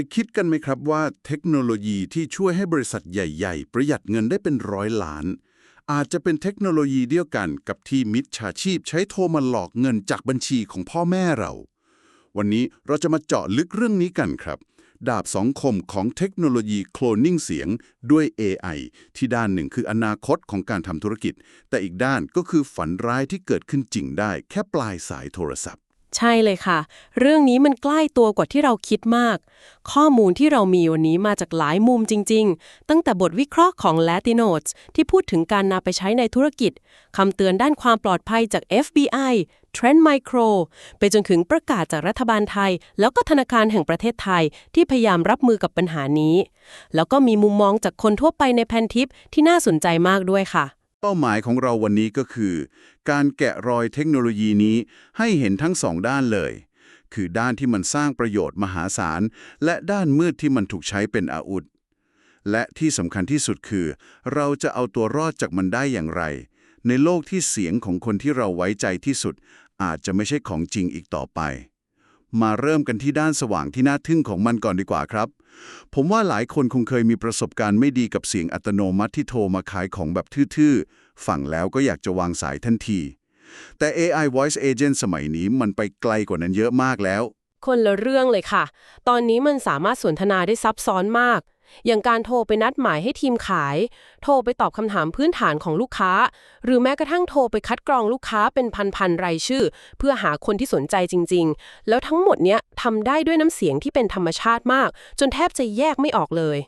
ยคิดกันไหมครับว่าเทคโนโลยีที่ช่วยให้บริษัทใหญ่ ๆ ประหยัดเงินได้เป็นร้อยล้าน อาจจะเป็นเทคโนโลยีเดียวกันกับที่มิจฉาชีพใช้โทรมาหลอกเงินจากบัญชีของพ่อแม่เรา วันนี้เราจะมาเจาะลึกเรื่องนี้กันครับ ดาบสองคมของเทคโนโลยีโคลนนิ่งเสียงด้วย AI ที่ด้านหนึ่งคืออนาคตของการทำธุรกิจ แต่อีกด้านก็คือฝันร้ายที่เกิดขึ้นจริงได้ แค่ปลายสายโทรศัพท์ ใช่เลยค่ะ เรื่องนี้มันใกล้ตัวกว่าที่เราคิดมาก ข้อมูลที่เรามีวันนี้มาจากหลายมุมจริง ๆ ตั้งแต่บทวิเคราะห์ของ Latinos ที่พูดถึงการนำไปใช้ในธุรกิจ คำเตือนด้านความปลอดภัยจาก FBI Trend Micro ไปจนถึงประกาศจากรัฐบาลไทย แล้วก็ธนาคารแห่งประเทศไทยที่พยายามรับมือกับปัญหานี้ แล้วก็มีมุมมองจากคนทั่วไปในแพนทิปที่น่าสนใจมากด้วยค่ะ เป้าหมายของเราวันนี้ก็คือ การแกะรอยเทคโนโลยีนี้ให้เห็นทั้งสองด้านเลย คือด้านที่มันสร้างประโยชน์มหาศาล และด้านมืดที่มันถูกใช้เป็นอาวุธ และที่สำคัญที่สุดคือ เราจะเอาตัวรอดจากมันได้อย่างไร ในโลกที่เสียงของคนที่เราไว้ใจที่สุด อาจจะไม่ใช่ของจริงอีกต่อไป มาเริ่มกันที่ด้านสว่างที่น่าทึ่งของมันก่อนดีกว่าครับ ผมว่าหลายคนคงเคยมีประสบการณ์ไม่ดีกับเสียงอัตโนมัติที่โทรมาขายของแบบทื่อๆ ฟังแล้วก็อยากจะวางสายทันที แต่ AI Voice Agent สมัยนี้มันไปไกลกว่านั้นเยอะมากแล้ว คนละเรื่องเลยค่ะ ตอนนี้มันสามารถสนทนาได้ซับซ้อนมาก อย่างการโทรไปนัดหมายให้ทีมขาย โทรไปตอบคำถามพื้นฐานของลูกค้า หรือแม้กระทั่งโทรไปคัดกรองลูกค้าเป็นพันๆรายชื่อ เพื่อหาคนที่สนใจจริง ๆ แล้วทั้งหมดเนี้ยทำได้ด้วยน้ำเสียงที่เป็นธรรมชาติมาก จนแทบจะแยกไม่ออกเลย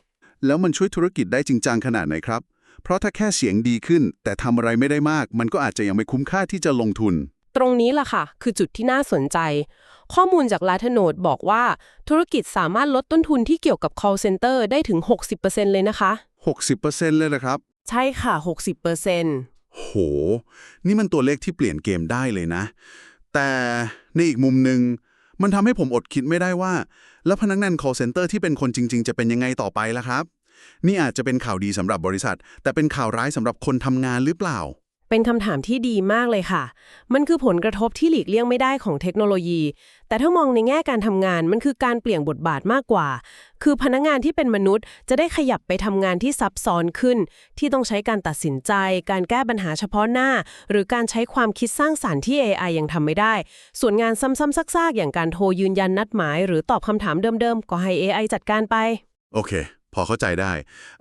แล้วมันช่วยธุรกิจได้จริงจังขนาดไหนครับ เพราะถ้าแค่เสียงดีขึ้น แต่ทำอะไรไม่ได้มาก มันก็อาจจะยังไม่คุ้มค่าที่จะลงทุน ตรงนี้ล่ะค่ะ คือจุดที่น่าสนใจ ข้อมูลจากลาเทโนดบอกว่า ธุรกิจสามารถลดต้นทุนที่เกี่ยวกับ call center ได้ถึง 60%เลยนะคะ 60%เลยนะครับ ใช่ค่ะ 60%โห นี่มันตัวเลขที่เปลี่ยนเกมได้เลยนะ แต่ในอีกมุมหนึ่งมันทำให้ผมอดคิดไม่ได้ว่า แล้วพนักงาน call center ที่เป็นคนจริง ๆ จะเป็นยังไงต่อไปล่ะครับ นี่อาจจะเป็นข่าวดีสำหรับบริษัท แต่เป็นข่าวร้ายสำหรับคนทำงานหรือเปล่า เป็นคำถามที่ดีมากเลยค่ะ มันคือผลกระทบที่หลีกเลี่ยงไม่ได้ของเทคโนโลยี แต่ถ้ามองในแง่การทำงานมันคือการเปลี่ยนบทบาทมากกว่า คือพนักงานที่เป็นมนุษย์ จะได้ขยับไปทำงานที่ซับซ้อนขึ้น ที่ต้องใช้การตัดสินใจ การแก้ปัญหาเฉพาะหน้า หรือการใช้ความคิดสร้างสารรค์ที่ AI ยังทำไม่ได้ ส่วนงานซ้ำๆซากๆอย่างการโทรยืนยันนัดหมาย หรือตอบคำถามเดิมๆก็ให้ AI จัดการไป โอเค พอเข้าใจได้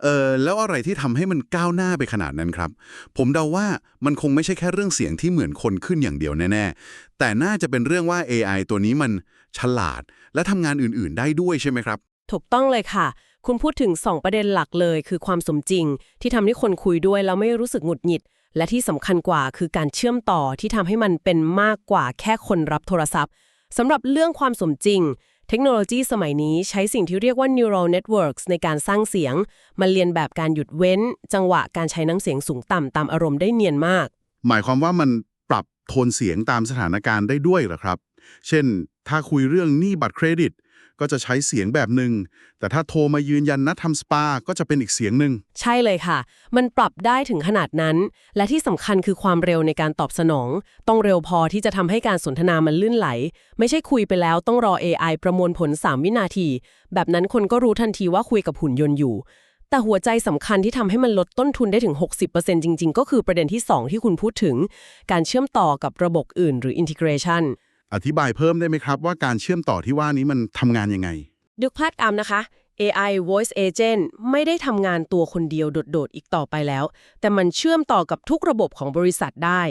เออแล้วอะไรที่ทำให้มันก้าวหน้าไปขนาดนั้นครับ ผมเดาว่ามันคงไม่ใช่แค่เรื่องเสียงที่เหมือนคนขึ้นอย่างเดียวแน่ๆ แต่น่าจะเป็นเรื่องว่า AI ตัวนี้มันฉลาด และทำงานอื่นๆ ได้ด้วยใช่ไหมครับ ถูกต้องเลยค่ะ คุณพูดถึง 2 ประเด็นหลักเลย คือความสมจริง ที่ทำให้คนคุยด้วยแล้วไม่รู้สึกหงุดหงิด และที่สำคัญกว่าคือการเชื่อมต่อที่ทำให้มันเป็นมากกว่าแค่คนรับโทรศัพท์สำหรับเรื่องความสมจริง เทคโนโลยีสมัยนี้ใช้สิ่งที่เรียกว่า neural networks ในการสร้างเสียง มันเรียนแบบการหยุดเว้น จังหวะการใช้น้ำเสียงสูงต่ำตามอารมณ์ได้เนียนมาก หมายความว่ามันปรับโทนเสียงตามสถานการณ์ได้ด้วยเหรอครับ เช่น ถ้าคุยเรื่องหนี้บัตรเครดิต ก็จะใช้เสียงแบบหนึ่ง แต่ถ้าโทรมายืนยันนัดทำสปา ก็จะเป็นอีกเสียงหนึ่ง ใช่เลยค่ะ มันปรับได้ถึงขนาดนั้น และที่สำคัญคือความเร็วในการตอบสนอง ต้องเร็วพอที่จะทำให้การสนทนามันลื่นไหล ไม่ใช่คุยไปแล้วต้องรอ AI ประมวลผล 3 วินาที แบบนั้นคนก็รู้ทันทีว่าคุยกับหุ่นยนต์อยู่ แต่หัวใจสำคัญที่ทำให้มันลดต้นทุนได้ถึง 60%จริง ๆ ก็คือประเด็นที่ 2 ที่คุณพูดถึง การเชื่อมต่อกับระบบอื่น หรือ integration อธิบายเพิ่มได้ไหมครับ ว่าการเชื่อมต่อที่ว่านี้มันทำงานยังไง ดึกพลาดกรรมนะคะ AI Voice Agent ไม่ได้ทำงานตัวคนเดียวโดด ๆ อีกต่อไปแล้ว แต่มันเชื่อมต่อกับทุกระบบของบริษัทได้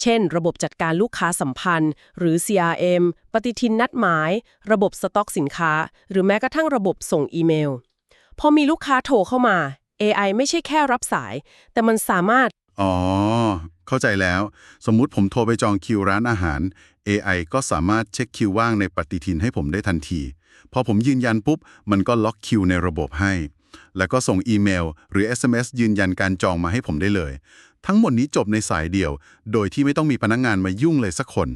เช่น ระบบจัดการลูกค้าสัมพันธ์ หรือ CRM ปฏิทินนัดหมาย ระบบสต็อกสินค้า หรือแม้กระทั่งระบบส่งอีเมล พอมีลูกค้าโทรเข้ามา AI ไม่ใช่แค่รับสาย แต่มันสามารถ อ๋อ เข้าใจแล้ว สมมุติผมโทรไปจองคิวร้านอาหาร AI ก็สามารถเช็คคิวว่างในปฏิทินให้ผมได้ทันที พอผมยืนยันปุ๊บ มันก็ล็อกคิวในระบบให้ แล้วก็ส่งอีเมล หรือ SMS ยืนยันการจองมาให้ผมได้เลย ทั้งหมดนี้จบในสายเดียว โดยที่ไม่ต้องมีพนักงงานมายุ่งเลยสักคน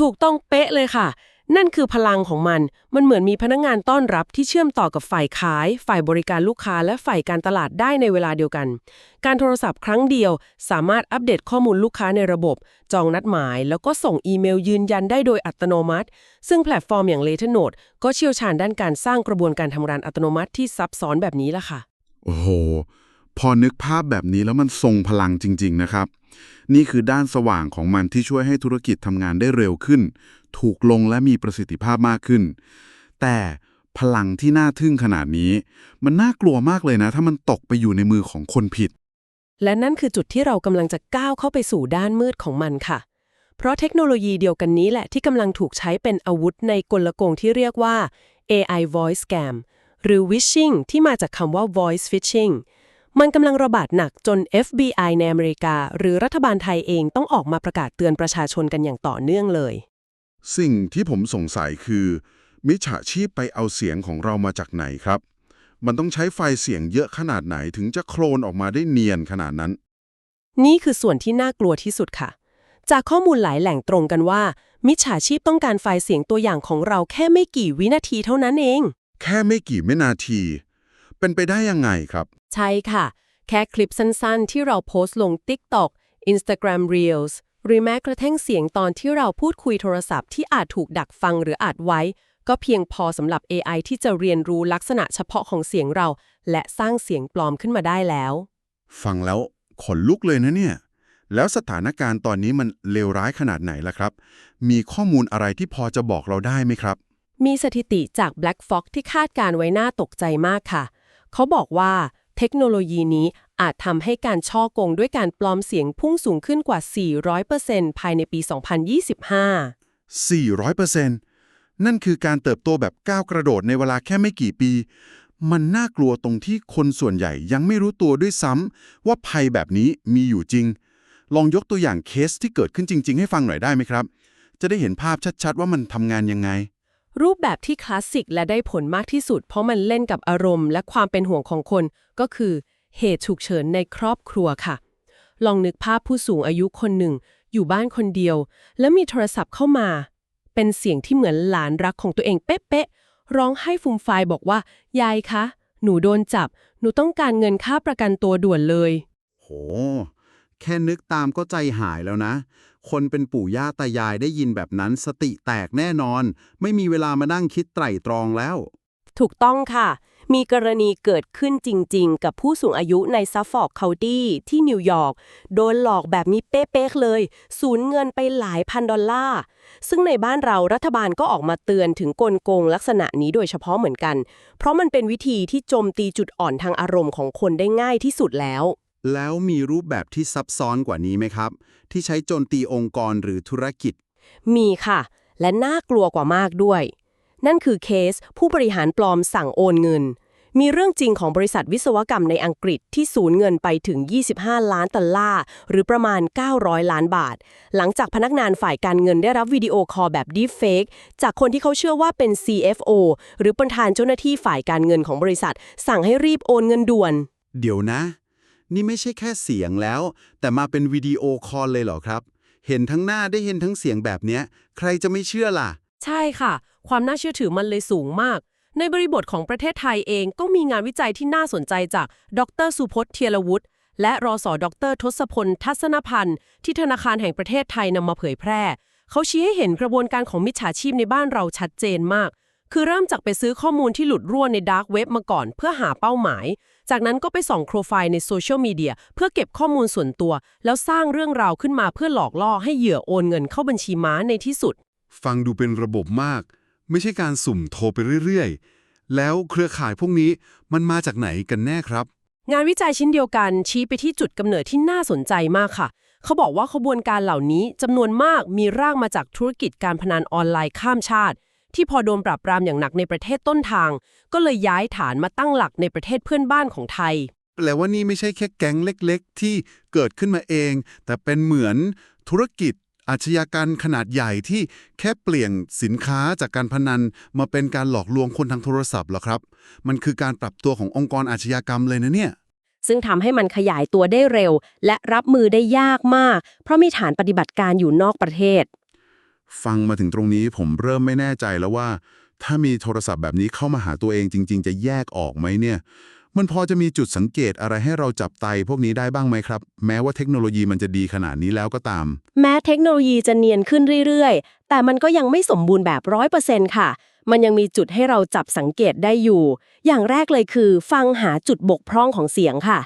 ถูกต้องเป๊ะเลยค่ะ นั่นคือพลังของมัน มันเหมือนมีพนักงานต้อนรับที่เชื่อมต่อกับฝ่ายขาย ฝ่ายบริการลูกค้า และฝ่ายการตลาดได้ในเวลาเดียวกัน การโทรศัพท์ครั้งเดียว สามารถอัปเดตข้อมูลลูกค้าในระบบ จองนัดหมาย แล้วก็ส่งอีเมลยืนยันได้โดยอัตโนมัติ ซึ่งแพลตฟอร์มอย่าง Later Note ก็เชี่ยวชาญด้านการสร้างกระบวนการทำงานอัตโนมัติที่ซับซ้อนแบบนี้ล่ะค่ะ โอ้โห พอนึกภาพแบบนี้แล้วมันทรงพลังจริง ๆ นะครับ นี่คือด้านสว่างของมันที่ช่วยให้ธุรกิจทำงานได้เร็วขึ้น ถูกลงและมีประสิทธิภาพมากขึ้น แต่พลังที่น่าทึ่งขนาดนี้ มันน่ากลัวมากเลยนะ ถ้ามันตกไปอยู่ในมือของคนผิด และนั่นคือจุดที่เรากำลังจะก้าวเข้าไปสู่ด้านมืดของมันค่ะ เพราะเทคโนโลยีเดียวกันนี้แหละที่กำลังถูกใช้เป็นอาวุธในกลโกงที่เรียกว่า AI voice scam หรือ wishing ที่มาจากคำว่า voice phishing มันกำลังระบาดหนักจน FBI ในอเมริกา หรือรัฐบาลไทยเองต้องออกมาประกาศเตือนประชาชนกันอย่างต่อเนื่องเลย สิ่งที่ผมสงสัยคือ มิจฉาชีพไปเอาเสียงของเรามาจากไหนครับ มันต้องใช้ไฟล์เสียงเยอะขนาดไหนถึงจะโคลนออกมาได้เนียนขนาดนั้น นี่คือส่วนที่น่ากลัวที่สุดค่ะ จากข้อมูลหลายแหล่งตรงกันว่า มิจฉาชีพต้องการไฟล์เสียงตัวอย่างของเราแค่ไม่กี่วินาทีเท่านั้นเอง แค่ไม่กี่วินาที เป็นไปได้ยังไงครับ ใช่ค่ะ แค่คลิปสั้นๆ ที่เราโพสต์ลง TikTok Instagram Reels หรือแม้กระทั่งเสียงตอนที่เราพูดคุยโทรศัพท์ที่อาจถูกดักฟังหรืออัดไว้ ก็เพียงพอสำหรับ AI ที่จะเรียนรู้ลักษณะเฉพาะของเสียงเรา และสร้างเสียงปลอมขึ้นมาได้แล้ว ฟังแล้วขนลุกเลยนะเนี่ย แล้วสถานการณ์ตอนนี้มันเลวร้ายขนาดไหนล่ะครับ มีข้อมูลอะไรที่พอจะบอกเราได้ไหมครับ มีสถิติจาก Black Fox ที่คาดการไว้น่าตกใจมากค่ะ เขาบอกว่าเทคโนโลยีนี้ อาจทำให้การช่อกงด้วยการปลอมเสียงพุ่งสูงขึ้นกว่า 400%ภายในปี 2025 400%นั่นคือการเติบโตแบบก้าวกระโดดในเวลาแค่ไม่กี่ปี มันน่ากลัวตรงที่คนส่วนใหญ่ยังไม่รู้ตัวด้วยซ้ำว่าภัยแบบนี้มีอยู่จริง ลองยกตัวอย่างเคสที่เกิดขึ้นจริง ๆ ให้ฟังหน่อยได้ไหมครับ จะได้เห็นภาพชัดๆ ว่ามันทำงานยังไง รูปแบบที่คลาสสิกและได้ผลมากที่สุด เพราะมันเล่นกับอารมณ์และความเป็นห่วงของคนก็คือ เหตุฉุกเฉินในครอบครัวค่ะ ลองนึกภาพผู้สูงอายุคนหนึ่ง อยู่บ้านคนเดียว แล้วมีโทรศัพท์เข้ามา เป็นเสียงที่เหมือนหลานรักของตัวเองเป๊ะๆร้องให้ฟูมฟายบอกว่า ยายคะ หนูโดนจับ หนูต้องการเงินค่าประกันตัวด่วนเลย โห แค่นึกตามก็ใจหายแล้วนะ คนเป็นปู่ย่าตายายได้ยินแบบนั้นสติแตกแน่นอน ไม่มีเวลามานั่งคิดไตร่ตรองแล้ว ถูกต้องค่ะ มีกรณีเกิดขึ้นจริง ๆ กับผู้สูงอายุในซัฟฟอร์กเคานตี้ที่นิวยอร์ก โดนหลอกแบบนี้เป๊ะๆเลย สูญเงินไปหลายพันดอลลาร์ ซึ่งในบ้านเรารัฐบาลก็ออกมาเตือนถึงกลโกงลักษณะนี้โดยเฉพาะเหมือนกัน เพราะมันเป็นวิธีที่โจมตีจุดอ่อนทางอารมณ์ของคนได้ง่ายที่สุดแล้ว แล้วมีรูปแบบที่ซับซ้อนกว่านี้ไหมครับ ที่ใช้โจมตีองค์กรหรือธุรกิจ มีค่ะ และน่ากลัวกว่ามากด้วย นั่นคือเคสผู้บริหารปลอมสั่งโอนเงิน มีเรื่องจริงของบริษัทวิศวกรรมในอังกฤษที่สูญเงินไปถึง 25 ล้านดอลลาร์หรือประมาณ 900 ล้านบาท หลังจากพนักงานฝ่ายการเงินได้รับวิดีโอคอลแบบ deepfake จากคนที่เขาเชื่อว่าเป็น CFO หรือประธานเจ้าหน้าที่ฝ่ายการเงินของบริษัท สั่งให้รีบโอนเงินด่วน เดี๋ยวนะ นี่ไม่ใช่แค่เสียงแล้ว แต่มาเป็นวิดีโอคอลเลยเหรอครับ เห็นทั้งหน้าได้เห็นทั้งเสียงแบบเนี้ย ใครจะไม่เชื่อล่ะ ใช่ค่ะ ความน่าเชื่อถือมันเลยสูงมาก ในบริบทของประเทศไทยเองก็มีงานวิจัยที่น่าสนใจจาก ดรสุพจน์เทียรวุฒิและรอสอดรทศพล ทัศนพันธ์ ที่ธนาคารแห่งประเทศไทยนำมาเผยแพร่ เขาชี้ให้เห็นกระบวนการของมิจฉาชีพในบ้านเราชัดเจนมาก คือเริ่มจากไปซื้อข้อมูลที่หลุดรั่วในดาร์กเว็บมาก่อน เพื่อหาเป้าหมาย จากนั้นก็ไปส่องโปรไฟล์ในโซเชียลมีเดียเพื่อเก็บข้อมูลส่วนตัว แล้วสร้างเรื่องราวขึ้นมาเพื่อหลอกล่อให้เหยื่อโอนเงินเข้าบัญชีม้าในที่สุด ฟังดูเป็นระบบมาก ไม่ใช่การสุ่มโทรไปเรื่อยๆ แล้วเครือข่ายพวกนี้มันมาจากไหนกันแน่ครับ งานวิจัยชิ้นเดียวกันชี้ไปที่จุดกำเนิดที่น่าสนใจมากค่ะ เขาบอกว่าขบวนการเหล่านี้จำนวนมากมีรากมาจากธุรกิจการพนันออนไลน์ข้ามชาติ ที่พอโดนปราบปรามอย่างหนักในประเทศต้นทาง ก็เลยย้ายฐานมาตั้งหลักในประเทศเพื่อนบ้านของไทยแปลว่านี่ไม่ใช่แค่แก๊งเล็ก ๆ ที่เกิดขึ้นมาเอง แต่เป็นเหมือนธุรกิจ อาชญากรรมขนาดใหญ่ที่แค่เปลี่ยนสินค้าจากการพนันมาเป็นการหลอกลวงคนทางโทรศัพท์เหรอครับ มันคือการปรับตัวขององค์กรอาชญากรรมเลยนะเนี่ย ซึ่งทำให้มันขยายตัวได้เร็ว และรับมือได้ยากมาก เพราะมีฐานปฏิบัติการอยู่นอกประเทศ ฟังมาถึงตรงนี้ผมเริ่มไม่แน่ใจแล้วว่า ถ้ามีโทรศัพท์แบบนี้เข้ามาหาตัวเองจริง ๆ จะแยกออกไหมเนี่ย มันพอจะมีจุดสังเกตอะไรให้เราจับไตพวกนี้ได้บ้างไหมครับ แม้ว่าเทคโนโลยีมันจะดีขนาดนี้แล้วก็ตาม แม้เทคโนโลยีจะเนียนขึ้นเรื่อยๆ แต่มันก็ยังไม่สมบูรณ์แบบร้อยเปอร์เซ็นต์ค่ะ มันยังมีจุดให้เราจับสังเกตได้อยู่ อย่างแรกเลยคือ ฟังหาจุดบกพร่องของเสียงค่ะ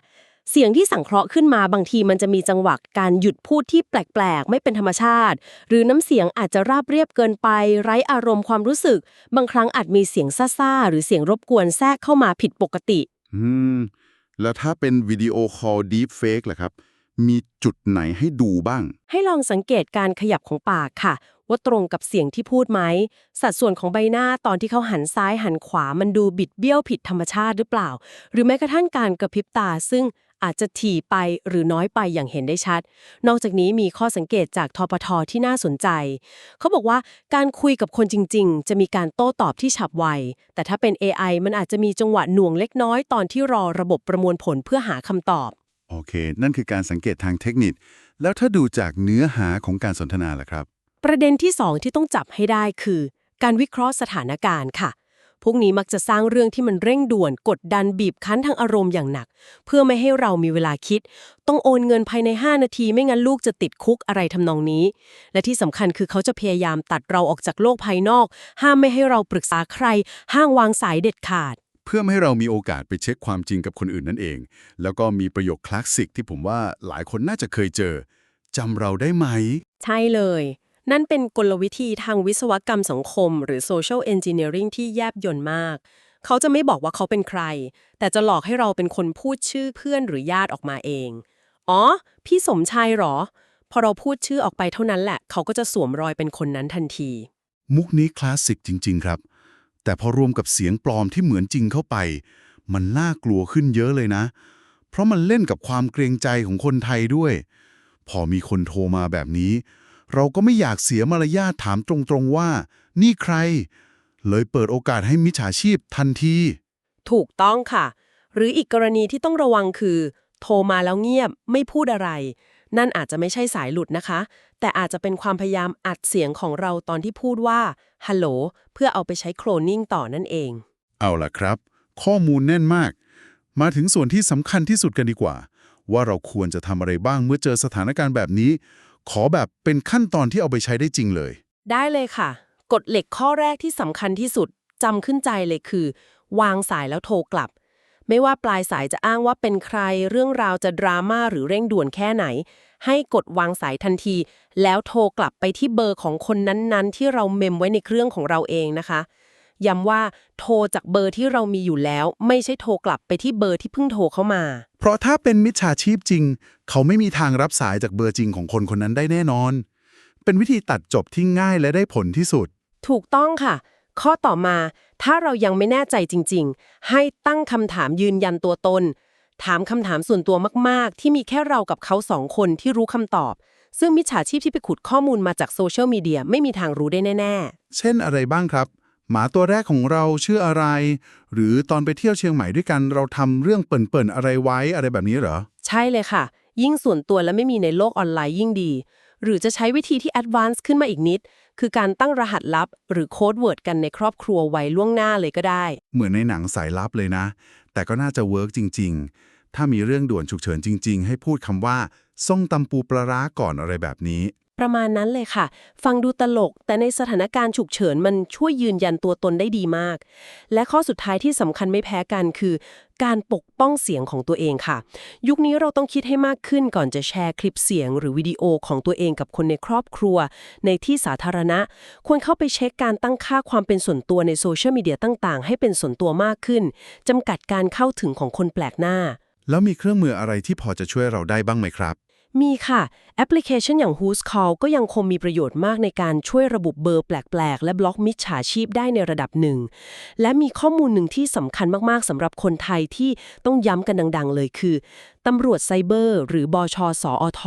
เสียงที่สังเคราะห์ขึ้นมาบางทีมันจะมีจังหวะการหยุดพูดที่แปลกๆ ไม่เป็นธรรมชาติ หรือน้ำเสียงอาจจะราบเรียบเกินไป ไร้อารมณ์ความรู้สึก บางครั้งอาจมีเสียงซ่าๆหรือเสียงรบกวนแทรกเข้ามาผิดปกติ อืม แล้วถ้าเป็นวิดีโอคอลดีฟเฟกล่ะครับ มีจุดไหนให้ดูบ้าง ให้ลองสังเกตการขยับของปากค่ะ ว่าตรงกับเสียงที่พูดไหม สัดส่วนของใบหน้าตอนที่เขาหันซ้ายหันขวามันดูบิดเบี้ยวผิดธรรมชาติหรือเปล่า หรือแม้กระทั่งการกระพริบตาซึ่ง อาจจะถี่ไปหรือน้อยไปอย่างเห็นได้ชัด นอกจากนี้มีข้อสังเกตจากทปทที่น่าสนใจ เขาบอกว่าการคุยกับคนจริง ๆ จะมีการโต้ตอบที่ฉับไว แต่ถ้าเป็น AI มันอาจจะมีจังหวะหน่วงเล็กน้อยตอนที่รอระบบประมวลผลเพื่อหาคำตอบ โอเค นั่นคือการสังเกตทางเทคนิค แล้วถ้าดูจากเนื้อหาของการสนทนาล่ะครับ ประเด็นที่2ที่ต้องจับให้ได้คือ การวิเคราะห์สถานการณ์ค่ะ พวกนี้มักจะสร้างเรื่องที่มันเร่งด่วน กดดันบีบคั้นทางอารมณ์อย่างหนัก เพื่อไม่ให้เรามีเวลาคิด ต้องโอนเงินภายใน 5 นาทีไม่งั้นลูกจะติดคุกอะไรทำนองนี้ และที่สำคัญคือเขาจะพยายามตัดเราออกจากโลกภายนอก ห้ามไม่ให้เราปรึกษาใคร ห้างวางสายเด็ดขาด เพื่อไม่ให้เรามีโอกาสไปเช็คความจริงกับคนอื่นนั่นเอง แล้วก็มีประโยคคลาสสิกที่ผมว่าหลายคนน่าจะเคยเจอจำเราได้ไหม ใช่เลย นั่นเป็นกลวิธีทางวิศวกรรมสังคม หรือ social engineering ที่แยบยลมาก เขาจะไม่บอกว่าเขาเป็นใคร แต่จะหลอกให้เราเป็นคนพูดชื่อเพื่อนหรือญาติออกมาเอง อ๋อ พี่สมชายเหรอ พอเราพูดชื่อออกไปเท่านั้นแหละ เขาก็จะสวมรอยเป็นคนนั้นทันที มุกนี้คลาสสิกจริง ๆ ครับ แต่พอรวมกับเสียงปลอมที่เหมือนจริงเข้าไป มันน่ากลัวขึ้นเยอะเลยนะ เพราะมันเล่นกับความเกรงใจของคนไทยด้วย พอมีคนโทรมาแบบนี้ เราก็ไม่อยากเสียมารยาทถามตรงๆว่า นี่ใคร เลยเปิดโอกาสให้มิจฉาชีพทันที ถูกต้องค่ะ หรืออีกกรณีที่ต้องระวังคือ โทรมาแล้วเงียบไม่พูดอะไร นั่นอาจจะไม่ใช่สายหลุดนะคะ แต่อาจจะเป็นความพยายามอัดเสียงของเราตอนที่พูดว่าฮัลโหลเพื่อเอาไปใช้โคลนนิ่งต่อนั่นเอง เอาล่ะครับ ข้อมูลแน่นมาก มาถึงส่วนที่สำคัญที่สุดกันดีกว่า ว่าเราควรจะทำอะไรบ้างเมื่อเจอสถานการณ์แบบนี้ ขอแบบเป็นขั้นตอนที่เอาไปใช้ได้จริงเลย ได้เลยค่ะ กฎเหล็กข้อแรกที่สำคัญที่สุดจำขึ้นใจเลยคือ วางสายแล้วโทรกลับ ไม่ว่าปลายสายจะอ้างว่าเป็นใคร เรื่องราวจะดราม่าหรือเร่งด่วนแค่ไหน ให้กดวางสายทันที แล้วโทรกลับไปที่เบอร์ของคนนั้นๆ ที่เราเมมไว้ในเครื่องของเราเองนะคะ ย้ำว่าโทรจากเบอร์ที่เรามีอยู่แล้ว ไม่ใช่โทรกลับไปที่เบอร์ที่เพิ่งโทรเข้ามา เพราะถ้าเป็นมิจฉาชีพจริง เขาไม่มีทางรับสายจากเบอร์จริงของคนคนนั้นได้แน่นอน เป็นวิธีตัดจบที่ง่ายและได้ผลที่สุด ถูกต้องค่ะ ข้อต่อมาถ้าเรายังไม่แน่ใจจริง ๆ ให้ตั้งคำถามยืนยันตัวตน ถามคำถามส่วนตัวมากๆ ที่มีแค่เรากับเขาสองคนที่รู้คำตอบ ซึ่งมิจฉาชีพที่ไปขุดข้อมูลมาจากโซเชียลมีเดียไม่มีทางรู้ได้แน่เช่นอะไรบ้างครับ หมาตัวแรกของเราชื่ออะไร หรือตอนไปเที่ยวเชียงใหม่ด้วยกัน เราทำเรื่องเปิ่นๆอะไรไว้อะไรแบบนี้เหรอๆใช่เลยค่ะ ยิ่งส่วนตัวและไม่มีในโลกออนไลน์ยิ่งดี หรือจะใช้วิธีที่แอดวานซ์ขึ้นมาอีกนิด คือการตั้งรหัสลับ หรือโค้ดเวิร์ดกันในครอบครัวไว้ล่วงหน้าเลยก็ได้ เหมือนในหนังสายลับเลยนะ แต่ก็น่าจะเวิร์กจริง ๆ ถ้ามีเรื่องด่วนฉุกเฉินจริง ๆ ให้พูดคำว่าส่งตำปูปลาร้าก่อนอะไรแบบนี้ ประมาณนั้นเลยค่ะ ฟังดูตลก แต่ในสถานการณ์ฉุกเฉินมันช่วยยืนยันตัวตนได้ดีมาก และข้อสุดท้ายที่สำคัญไม่แพ้กันคือ การปกป้องเสียงของตัวเองค่ะ ยุคนี้เราต้องคิดให้มากขึ้นก่อนจะแชร์คลิปเสียง หรือวิดีโอของตัวเองกับคนในครอบครัว ในที่สาธารณะ ควรเข้าไปเช็คการตั้งค่าความเป็นส่วนตัวในโซเชียลมีเดียต่าง ๆ ให้เป็นส่วนตัวมากขึ้นจำกัดการเข้าถึงของคนแปลกหน้า แล้วมีเครื่องมืออะไรที่พอจะช่วยเราได้บ้างไหมครับ มีค่ะ แอปพลิเคชันอย่าง Who's Call ก็ยังคงมีประโยชน์มากในการช่วยระบุเบอร์แปลก ๆ และบล็อกมิจฉาชีพได้ในระดับหนึ่ง และมีข้อมูลหนึ่งที่สำคัญมาก ๆสำหรับคนไทยที่ต้องย้ำกันดัง ๆ เลยคือ ตำรวจไซเบอร์ หรือบชสอท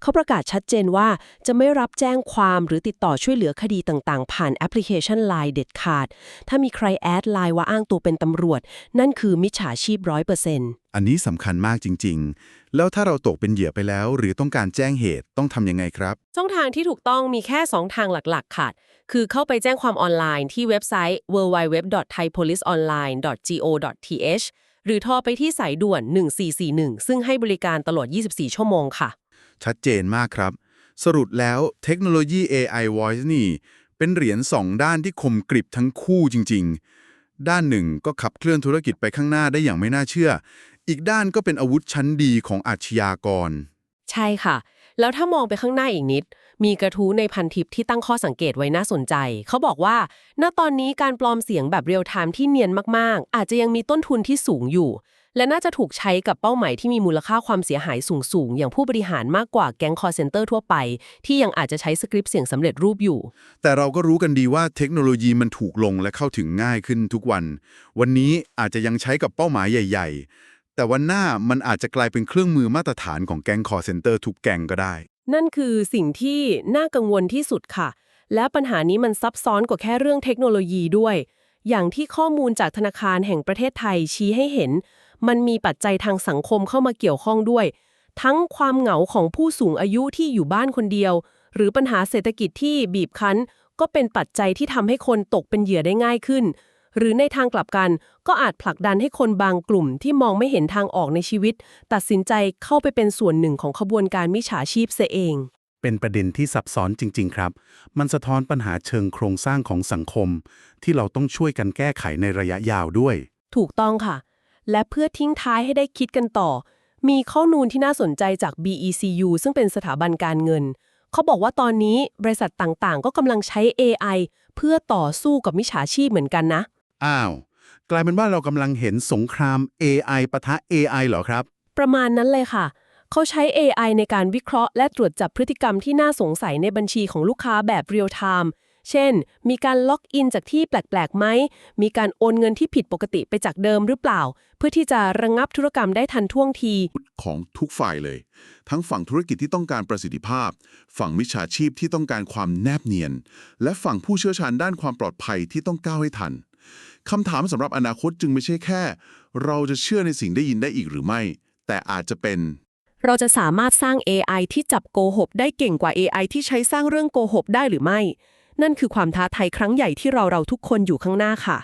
เขาประกาศชัดเจนว่าจะไม่รับแจ้งความหรือติดต่อช่วยเหลือคดีต่างๆ ผ่านแอปพลิเคชัน Line เด็ดขาด ถ้ามีใครแอดไลน์ว่าอ้างตัวเป็นตำรวจ นั่นคือมิจฉาชีพร้อยเปอร์เซ็นต์อันนี้สำคัญมากจริง ๆ แล้วถ้าเราตกเป็นเหยื่อไปแล้ว หรือต้องการแจ้งเหตุต้องทำยังไงครับ ช่องทางที่ถูกต้องมีแค่ 2 ทางหลักๆ ค่ะ คือเข้าไปแจ้งความออนไลน์ที่เว็บไซต์ www.thaipoliceonline.go.th หรือโทรไปที่สายด่วน 1441 ซึ่งให้บริการตลอด 24 ชั่วโมงค่ะ ชัดเจนมากครับ สรุปแล้วเทคโนโลยี AI Voice นี่ เป็นเหรียญสองด้านที่คมกริบทั้งคู่จริง ๆ ด้านหนึ่งก็ขับเคลื่อนธุรกิจไปข้างหน้าได้อย่างไม่น่าเชื่อ อีกด้านก็เป็นอาวุธชั้นดีของอาชญากร ใช่ค่ะ แล้วถ้ามองไปข้างหน้าอีกนิด มีกระทู้ในพันทิปที่ตั้งข้อสังเกตไว้น่าสนใจ เขาบอกว่า ณ ตอนนี้การปลอมเสียงแบบเรียลไทม์ที่เนียนมาก ๆ อาจจะยังมีต้นทุนที่สูงอยู่ และน่าจะถูกใช้กับเป้าหมายที่มีมูลค่าความเสียหายสูง ๆ อย่างผู้บริหารมากกว่าแก๊งคอร์เซนเตอร์ทั่วไป ที่ยังอาจจะใช้สคริปต์เสียงสำเร็จรูปอยู่ แต่เราก็รู้กันดีว่าเทคโนโลยีมันถูกลงและเข้าถึงง่ายขึ้นทุกวัน วันนี้อาจจะยังใช้กับเป้าหมายใหญ่ ๆ แต่วันหน้ามันอาจจะกลายเป็นเครื่องมือมาตรฐานของแก๊งคอร์เซนเตอร์ทุกแก๊งก็ได้ นั่นคือสิ่งที่น่ากังวลที่สุดค่ะ และปัญหานี้มันซับซ้อนกว่าแค่เรื่องเทคโนโลยีด้วย อย่างที่ข้อมูลจากธนาคารแห่งประเทศไทยชี้ให้เห็น มันมีปัจจัยทางสังคมเข้ามาเกี่ยวข้องด้วย ทั้งความเหงาของผู้สูงอายุที่อยู่บ้านคนเดียว หรือปัญหาเศรษฐกิจที่บีบคั้น ก็เป็นปัจจัยที่ทำให้คนตกเป็นเหยื่อได้ง่ายขึ้น หรือในทางกลับกัน ก็อาจผลักดันให้คนบางกลุ่มที่มองไม่เห็นทางออกในชีวิต ตัดสินใจเข้าไปเป็นส่วนหนึ่งของขบวนการมิจฉาชีพเสียเอง เป็นประเด็นที่ซับซ้อนจริง ๆ ครับ มันสะท้อนปัญหาเชิงโครงสร้างของสังคม ที่เราต้องช่วยกันแก้ไขในระยะยาวด้วย ถูกต้องค่ะ และเพื่อทิ้งท้ายให้ได้คิดกันต่อ มีข้อมูลที่น่าสนใจจาก BECU ซึ่งเป็นสถาบันการเงินเขาบอกว่าตอนนี้บริษัทต่างๆ ก็กำลังใช้ AI เพื่อต่อสู้กับมิจฉาชีพเหมือนกันนะ อ้าว กลายเป็นว่าเรากำลังเห็นสงคราม AI ปะทะ AI เหรอครับ ประมาณนั้นเลยค่ะ เขาใช้ AI ในการวิเคราะห์และตรวจจับพฤติกรรมที่น่าสงสัยในบัญชีของลูกค้าแบบเรียลไทม์เช่น มีการล็อกอินจากที่แปลกๆไหม มีการโอนเงินที่ผิดปกติไปจากเดิมหรือเปล่า เพื่อที่จะระงงับธุรกรรมได้ทันท่วงที ของทุกฝ่ายเลย ทั้งฝั่งธุรกิจที่ต้องการประสิทธิภาพ ฝั่งมิจฉาชีพที่ต้องการความแนบเนียน และฝั่งผู้เชี่ยวชาญด้านความปลอดภัยที่ต้องก้าวให้ทัน คำถามสำหรับอนาคตจึงไม่ใช่แค่ เราจะเชื่อในสิ่งได้ยินได้อีกหรือไม่ แต่อาจจะเป็น เราจะสามารถสร้าง AI ที่จับโกหกได้เก่งกว่า AI ที่ใช้สร้างเรื่องโกหกได้หรือไม่ นั่นคือความท้าทายครั้งใหญ่ที่เราเราทุกคนอยู่ข้างหน้าค่ะ